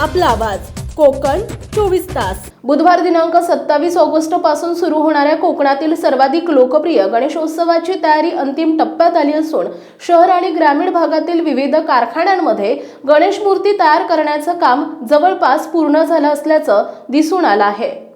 आपला आवाज. कोकण चोवीस तास. बुधवार दिनांक सत्तावीस ऑगस्टपासून सुरू होणाऱ्या कोकणातील सर्वाधिक लोकप्रिय गणेशोत्सवाची तयारी अंतिम टप्प्यात आली असून शहर आणि ग्रामीण भागातील विविध कारखान्यांमध्ये गणेश मूर्ती तयार करण्याचं काम जवळपास पूर्ण झालं असल्याचं दिसून आलं आहे.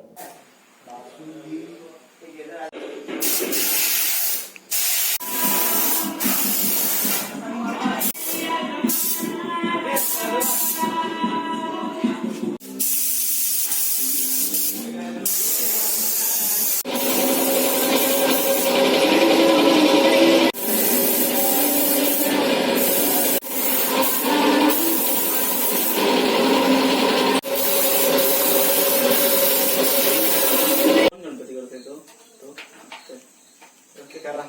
करा.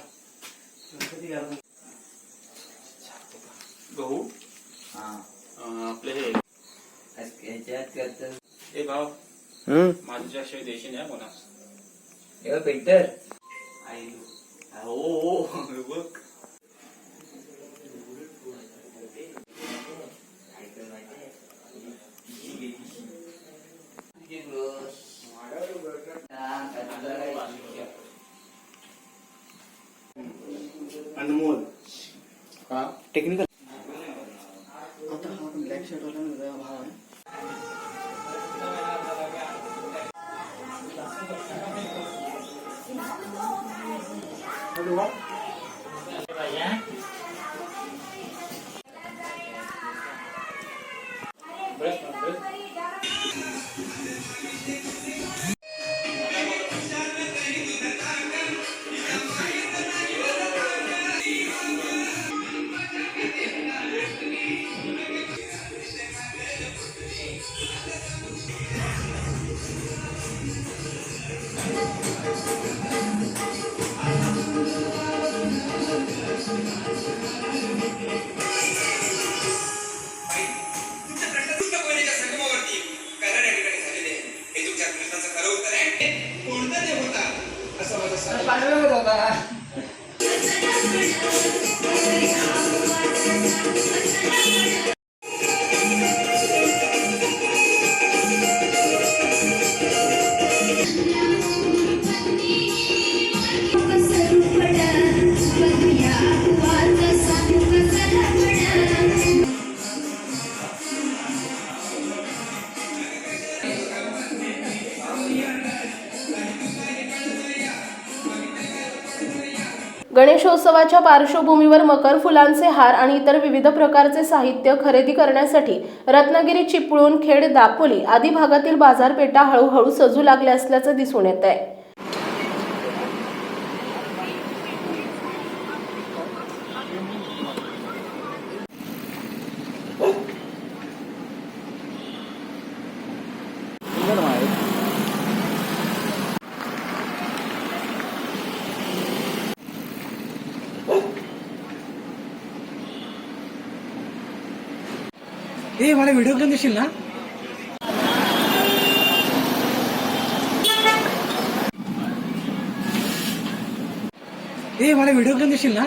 गहू? आपले हे हे भाव. देशी नाही कोणा. हे पेंटर आई हो हो हे बघ. अनमोल हा technical Paano ba ito ba? गणेशोत्सवाच्या पार्श्वभूमीवर मकर फुलांचे हार आणि इतर विविध प्रकारचे साहित्य खरेदी करण्यासाठी रत्नागिरी चिपळूण खेड दापोली आदी भागातील बाजारपेठा हळूहळू सजू लागल्या असल्याचं दिसून येत आहे ए मला व्हिडिओ घेऊन देशील ना ए मला व्हिडिओ घेऊन देशील ना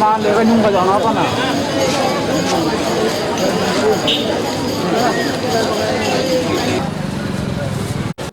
엄마 내가 흉가 전화하잖아 Thank you.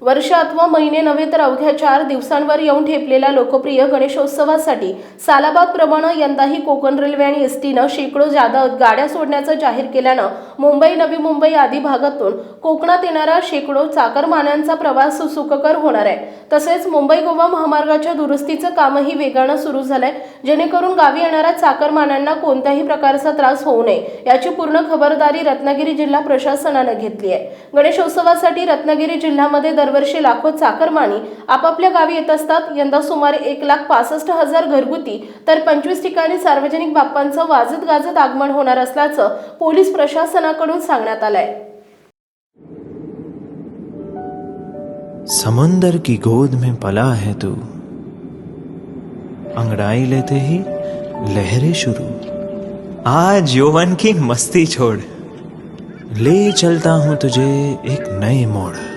वर्ष अथवा महिने नव्हे तर अवघ्या चार दिवसांवर येऊन ठेपलेल्या लोकप्रिय गणेशोत्सवासाठी सालाबाद प्रमाणे यंदाही कोकण रेल्वे आणि एस टीनं शेकडो जादा गाड्या सोडण्याचं जाहीर केल्यानं मुंबई नवी मुंबई आदी भागातून कोकणात येणारा शेकडो चाकरमान्यांचा प्रवास सुखकर होणार आहे. तसेच मुंबई गोवा महामार्गाच्या दुरुस्तीचं कामही वेगानं सुरू झालंय. जेणेकरून गावी येणाऱ्या चाकरमान्यांना कोणत्याही प्रकारचा त्रास होऊ नये याची पूर्ण खबरदारी रत्नागिरी जिल्हा प्रशासनानं घेतली आहे. गणेशोत्सवासाठी रत्नागिरी जिल्ह्यामध्ये दरवर्षी लाखो चाकरमानी आपापल्या गावी येत असतात. यंदा सुमारे एक लाख पासष्ट हजार घरगुती तर पंचवीस ठिकाणी सार्वजनिक बाप्पांचं वाजत गाजत आगमन होणार असल्याचं पोलीस प्रशासनाकडून सांगण्यात आलंय. समंदर की गोद में पला है तू। अंगड़ाई लेते ही लहरें शुरू। आज यौवन की मस्ती छोड़। ले चलता हूं तुझे एक नए मोड़।